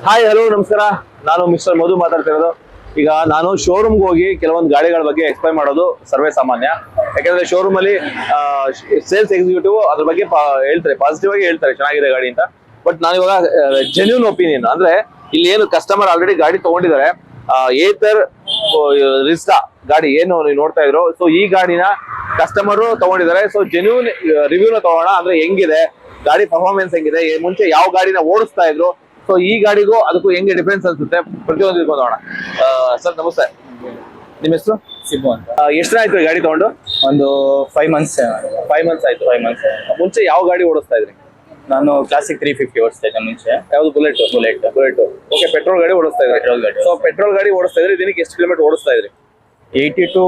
Hi hello ನಮಸ್ಕಾರ. ನಾನು mister ಮಧು ಮಾತಾಡ್ತಿರೋದು. ಈಗ ನಾನು ಶೋರೂಮ್ಗೆ ಹೋಗಿ ಕೆಲವೊಂದು ಗಾಡಿಗಳ ಬಗ್ಗೆ ಎಕ್ಸ್ಪ್ಲೈನ್ ಮಾಡೋದು ಸರ್ವೇ ಸಾಮಾನ್ಯ. ಯಾಕಂದ್ರೆ ಶೋರೂಮ್ ಅಲ್ಲಿ ಸೇಲ್ಸ್ ಎಕ್ಸಿಕ್ಯೂಟಿವ್ ಅದ್ರ ಬಗ್ಗೆ ಹೇಳ್ತಾರೆ ಪಾಸಿಟಿವ್ ಆಗಿ ಹೇಳ್ತಾರೆ, ಚೆನ್ನಾಗಿದೆ ಗಾಡಿ ಅಂತ. ಬಟ್ ನಾನು ಇವಾಗ ಜೆನ್ಯೂನ್ ಒಪಿನಿಯನ್ ಅಂದ್ರೆ, ಇಲ್ಲಿ ಏನು ಕಸ್ಟಮರ್ ಆಲ್ರೆಡಿ ಗಾಡಿ ತಗೊಂಡಿದ್ದಾರೆ. ಏತರ್ ರಿಸ್ಟಾ ಗಾಡಿ ಏನು ನೀವು ನೋಡ್ತಾ ಇದ್ರು ಸೊ ಈ ಗಾಡಿನ ಕಸ್ಟಮರು ತಗೊಂಡಿದ್ದಾರೆ. ಸೊ ಜೆನ್ಯೂನ್ ರಿವ್ಯೂನ ತಗೋಣ ಅಂದ್ರೆ ಹೆಂಗಿದೆ, ಗಾಡಿ ಪರ್ಫಾರ್ಮೆನ್ಸ್ ಹೆಂಗಿದೆ ಮುಂಚೆ ಯಾವ ಗಾಡಿನ ಓಡಿಸ್ತಾ ಇದ್ರು ಸೊ ಈ ಗಾಡಿಗೂ ಅದಕ್ಕೂ ಹೆಂಗೆ ಡಿಫ್ರೆನ್ಸ್ ಅನ್ಸುತ್ತೆ? ಪ್ರತಿಯೊಂದು ನೋಡೋಣ. ಸರ್ ನಮಸ್ತೆ. ನಿಮ್ಮ ಹೆಸರು? ಸಿಬ್ಬು ಅಂತ. ಎಷ್ಟು ಆಯ್ತು ಈ ಗಾಡಿ ತಗೊಂಡು? ಒಂದು ಫೈವ್ ಮಂತ್ಸ್ ಫೈವ್ ಮಂತ್ಸ್ ಆಯ್ತು. ಫೈವ್ ಮಂತ್ಸ್ ಮುಂಚೆ ಯಾವ ಗಾಡಿ ಓಡಿಸ್ತಾ ಇದ್ರಿ? ನಾನು ಕ್ಲಾಸಿಕ್ ತ್ರೀ ಫಿಫ್ಟಿ ಓಡಿಸ್ತಾ ಇದ್ದೆ ಮುಂಚೆ. ಯಾವ್ದು? Bullet Bullet Bullet okay petrol ಗಾಡಿ ಓಡಿಸ್ತಾ ಇದ್ರಿ. ಪೆಟ್ರೋಲ್ ಗಾಡಿ. ಸೊ ಪೆಟ್ರೋಲ್ ಗಾಡಿ ಓಡಿಸ್ತಾ ಇದ್ರಿ ದಿನಕ್ಕೆ ಎಷ್ಟು ಕಿಲೋಮೀಟರ್ ಓಡಿಸ್ತಾ ಇದ್ರಿ? ಏಯ್ಟಿ ಟು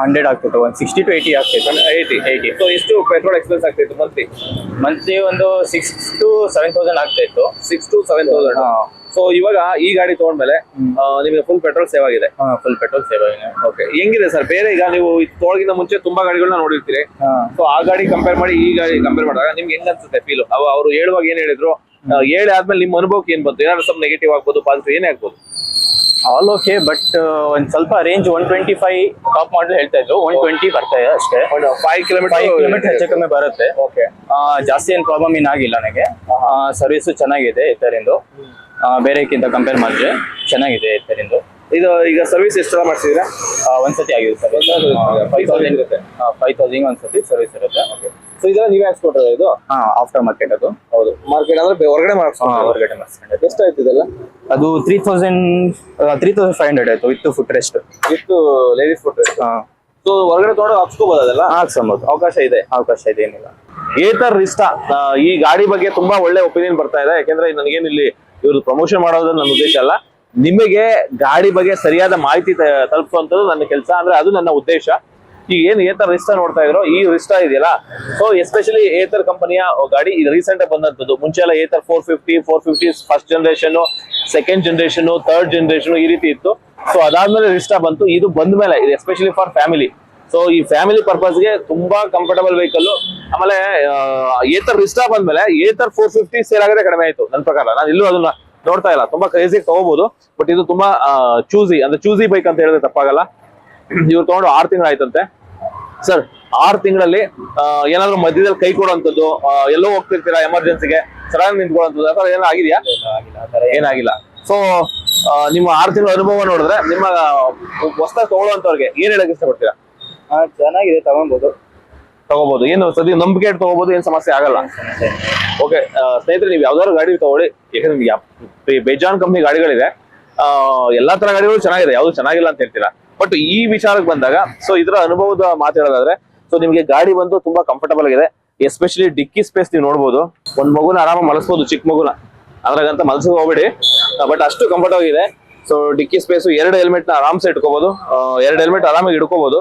ಹಂಡ್ರೆಡ್ ಆಗ್ತಿತ್ತು ಒಂದು ಸಿಕ್ಸ್ಟಿ ಟು ಏಯ್ಟಿ ಆಗ್ತಿತ್ತು ಏಯ್ಟಿ ಏಯ್ಟಿ ಸೊ ಇಷ್ಟು ಪೆಟ್ರೋಲ್ ಎಕ್ಸ್ಪೆನ್ಸ್ ಆಗ್ತಿತ್ತು ಮಂತ್ಲಿ ಮಂತ್ಲಿ ಒಂದು ಸಿಕ್ಸ್ ಟು ಸೆವೆನ್ ತೌಸಂಡ್ ಆಗ್ತಾ ಇತ್ತು. Six to seven thousand so ಇವಾಗ ಈ ಗಾಡಿ ತೊಗೊಂಡ್ಮೇಲೆ ನಿಮಗೆ ಫುಲ್ ಪೆಟ್ರೋಲ್ ಸೇವ್ ಆಗಿದೆ? ಫುಲ್ ಪೆಟ್ರೋಲ್ ಸೇವ್ ಆಗಿದೆ. ಓಕೆ ಹೆಂಗಿದೆ ಸರ್? ಬೇರೆ ಈಗ ನೀವು ತೊಳಗಿನ ಮುಂಚೆ ತುಂಬಾ ಗಾಡಿಗಳನ್ನ ನೋಡಿರ್ತೀರಿ. ಸೊ ಆ ಗಾಡಿ ಕಂಪೇರ್ ಮಾಡಿ ಈ ಗಾಡಿ ಕಂಪೇರ್ ಮಾಡಿದಾಗ ನಿಮ್ಗೆ ಹೆಂಗ್ ಅನ್ಸುತ್ತೆ ಫೀಲ್ ಅವ ಅವರು ಹೇಳುವಾಗ ಏನ್ ಹೇಳಿದ್ರು? ಹೇಳಿ ಆದ್ಮೇಲೆ ನಿಮ್ಮ ಅನುಭವಕ್ಕೆ ಏನ್ ಬಂತು? ಏನಾದ್ರು ಸ್ವಲ್ಪ ನೆಗೆಟಿವ್ ಆಗ್ಬೋದು ಪಾಸಿಟಿವ್ ಏನೇ ಆಗ್ಬೋದು? ಆಲ್ ಓಕೆ ಬಟ್ ಒಂದ್ ಸ್ವಲ್ಪ range one twenty five top model ಹೇಳ್ತಾ ಇದ್ರು. ಒನ್ ಟ್ವೆಂಟಿ ಬರ್ತಾ ಇದೆ ಅಷ್ಟೇ. ಫೈವ್ ಕಿಲೋಮೀಟರ್ ಕಿಲೋಮೀಟರ್ ಹೆಚ್ಚು ಕಮ್ಮಿ ಬರುತ್ತೆ. ಜಾಸ್ತಿ ಏನ್ ಪ್ರಾಬ್ಲಮ್ ಏನಾಗಿಲ್ಲ ನನಗೆ. ಸರ್ವಿಸ್ ಚೆನ್ನಾಗಿದೆ ಇದರಿಂದ ಬೇರೆಕ್ಕಿಂತ ಕಂಪೇರ್ ಮಾಡಿದ್ರೆ ಚೆನ್ನಾಗಿದೆ ಇದರಿಂದ ಇದು ಈಗ ಸರ್ವಿಸ್ ಎಷ್ಟು ಮಾಡಿಸಿದ್ರೆ ಒಂದ್ಸತಿ ಆಗಿದೆ ಸರ್ ಫೈವ್ ತೌಸಂಡ್ ಇರುತ್ತೆ. ಫೈವ್ ತೌಸಂಡ್ ಒಂದ್ಸತಿ ಸರ್ವಿಸ್ ಇರುತ್ತೆ. ಸೊ ಇದೆಲ್ಲ ನೀವೇ ಹಾಕ್ಸ್ಕೊಟ್ರೆ ಇದು? ಹಾ ಆಫ್ಟರ್ ಮಾರ್ಕೆಟ್ ಅದು. ಹೌದು. ಮಾರ್ಕೆಟ್ ಅಂದ್ರೆ ಹೊರಗಡೆ ಹಾ, ಮಾಡ್ಸ್ಕೊಂಡು ಹೊರಗಡೆ ಮಾಡಿಸ್ಕೊಂಡೆ ಎಷ್ಟಾಯ್ತು ಇದೆಲ್ಲ? ಅದು three thousand three thousand five hundred ಆಯ್ತು. ವಿತ್ ಫುಟ್ ರೆಸ್ಟ್ ಎಷ್ಟು ಲೇಡೀಸ್ ಫುಟ್ ಹಾ. ಸೊ ಹೊರಗಡೆ ತಗೊಂಡು ಹಾಕ್ಸ್ಕೋಬಹುದು ಅದೆಲ್ಲ? ಹಾಕ್ಸಂಬೋದು ಅವಕಾಶ ಇದೆ. ಅವಕಾಶ ಇದೆ ಏನಿಲ್ಲ. ಏತರ್ ರಿಸ್ಟಾ ಈ ಗಾಡಿ ಬಗ್ಗೆ ತುಂಬಾ ಒಳ್ಳೆ ಒಪಿನಿಯನ್ ಬರ್ತಾ ಇದೆ. ಯಾಕಂದ್ರೆ ನನಗೇನು ಇಲ್ಲಿ ಇವರು ಪ್ರಮೋಷನ್ ಮಾಡೋದು ನನ್ನ ಉದ್ದೇಶ ಅಲ್ಲ. ನಿಮಗೆ ಗಾಡಿ ಬಗ್ಗೆ ಸರಿಯಾದ ಮಾಹಿತಿ ತ- ತಲುಪಿಸುವಂತದ್ದು ನನ್ನ ಕೆಲಸ. ಅಂದ್ರೆ ಅದು ನನ್ನ ಉದ್ದೇಶ. ಈಗ ಏನು ಏತರ್ ರಿಸ್ಟಾ ನೋಡ್ತಾ ಇದ್ರು, ಈ ರಿಸ್ಟಾ ಇದೆಯಲ್ಲ? ಸೊ ಎಸ್ಪೆಷಲಿ ಏತರ್ ಕಂಪನಿಯ ಗಾಡಿ ಇದು ರೀಸೆಂಟ್ ಬಂದಂತದ್ದು. ಮುಂಚೆ ಎಲ್ಲ Ather four fifty four fifty first generation second generation third generation ಈ ರೀತಿ ಇತ್ತು. ಸೊ ಅದಾದ್ಮೇಲೆ ರಿಸ್ಟಾ ಬಂತು. ಇದು ಬಂದ ಮೇಲೆ, ಇದು ಎಸ್ಪೆಷಲಿ ಫಾರ್ ಫ್ಯಾಮಿಲಿ ಸೊ ಈ ಫ್ಯಾಮಿಲಿ ಪರ್ಪಸ್ಗೆ ತುಂಬಾ ಕಂಫರ್ಟಬಲ್ ವೆಹಿಕಲ್ ಆಮೇಲೆ ಏತರ್ ರಿಸ್ಟಾ ಬಂದ್ಮೇಲೆ ಏತರ್ ಫೋರ್ ಫಿಫ್ಟಿ ಸೇಲ್ ಆಗದೆ ಕಡಿಮೆ ಆಯ್ತು ನನ್ನ ಪ್ರಕಾರ. ನಾನು ಇಲ್ಲೂ ಅದನ್ನ ನೋಡ್ತಾ ಇಲ್ಲ. ತುಂಬಾ ಕ್ರೇಜಿ ತಗೋಬಹುದು ಬಟ್ ಇದು ತುಂಬಾ ಚೂಸಿ ಅಂದ್ರೆ ಚೂಸಿ ಬೈಕ್ ಅಂತ ಹೇಳಿದ್ರೆ ತಪ್ಪಾಗಲ್ಲ. ಇವ್ರು ತಗೊಂಡು ಆರು ತಿಂಗಳಾಯ್ತಂತೆ ಸರ್ ಆರು ತಿಂಗಳಲ್ಲಿ ಏನಾದ್ರು ಮಧ್ಯದಲ್ಲಿ ಕೈ ಕೊಡುವಂಥದ್ದು ಎಲ್ಲೋ ಹೋಗ್ತಿರ್ತೀರಾ ಎಮರ್ಜೆನ್ಸಿಗೆ ಸಡನ್ ನಿಂತ್ಕೊಳ್ಳುವಂಥದ್ದು ಅಥವಾ ಏನೋ ಆಗಿದೆಯಾ? ಏನಾಗಿಲ್ಲ ಸೊ ನಿಮ್ಮ ಆರು ತಿಂಗಳ ಅನುಭವ ನೋಡಿದ್ರೆ ನಿಮ್ಮ ಹೊಸದಾಗಿ ತಗೊಳ್ಳುವಂಥವ್ರಿಗೆ ಏನ್ ಹೇಳಕ್ ಇಷ್ಟಪಡ್ತೀರಾ? ಚೆನ್ನಾಗಿದೆ ತಗೊಬೋದು ತಗೋಬಹುದು ಏನು ಸದ್ಯ ನಂಬಿಕೆ ಇಟ್ಟು ತಗೋಬಹುದು ಏನ್ ಸಮಸ್ಯೆ ಆಗಲ್ಲ. ಓಕೆ ಸ್ನೇಹಿತರೆ ನೀವು ಯಾವ್ದಾದ್ರು ಗಾಡಿ ತಗೊಳ್ಳಿ. ಯಾಕಂದ್ರೆ ಬೇಜಾನ್ ಕಂಪ್ನಿ ಗಾಡಿಗಳಿದೆ. ಎಲ್ಲಾ ತರ ಗಾಡಿಗಳು ಚೆನ್ನಾಗಿದೆ. ಯಾವ್ದು ಚೆನ್ನಾಗಿಲ್ಲ ಅಂತ ಹೇಳ್ತೀರಾ? ಬಟ್ ಈ ವಿಚಾರಕ್ಕೆ ಬಂದಾಗ ಸೊ ಇದರ ಅನುಭವದ ಮಾತಾಡೋದಾದ್ರೆ ಸೊ ನಿಮಗೆ ಗಾಡಿ ಬಂದು ತುಂಬಾ ಕಂಫರ್ಟಬಲ್ ಆಗಿದೆ. ಎಸ್ಪೆಷಲಿ ಡಿಕ್ಕಿ ಸ್ಪೇಸ್ ನೀವು ನೋಡ್ಬೋದು. ಒಂದ್ ಮಗುನ ಆರಾಮಾಗಿ ಮಲಸ್ಬೋದು, ಚಿಕ್ಕ ಮಗುನ. ಅದ್ರಾಗಂತ ಮಲಸಿಗೆ ಹೋಗ್ಬೇಡಿ. ಬಟ್ ಅಷ್ಟು ಕಂಫರ್ಟ್ ಆಗಿದೆ. ಸೊ ಡಿಕ್ಕಿ ಸ್ಪೇಸ್ ಎರಡು ಹೆಲ್ಮೆಟ್ನ ಆರಾಮ್ಸೆ ಇಟ್ಕೋಬಹುದು ಎರಡು ಹೆಲ್ಮೆಟ್ ಆರಾಮಾಗಿ ಇಟ್ಕೋಬಹುದು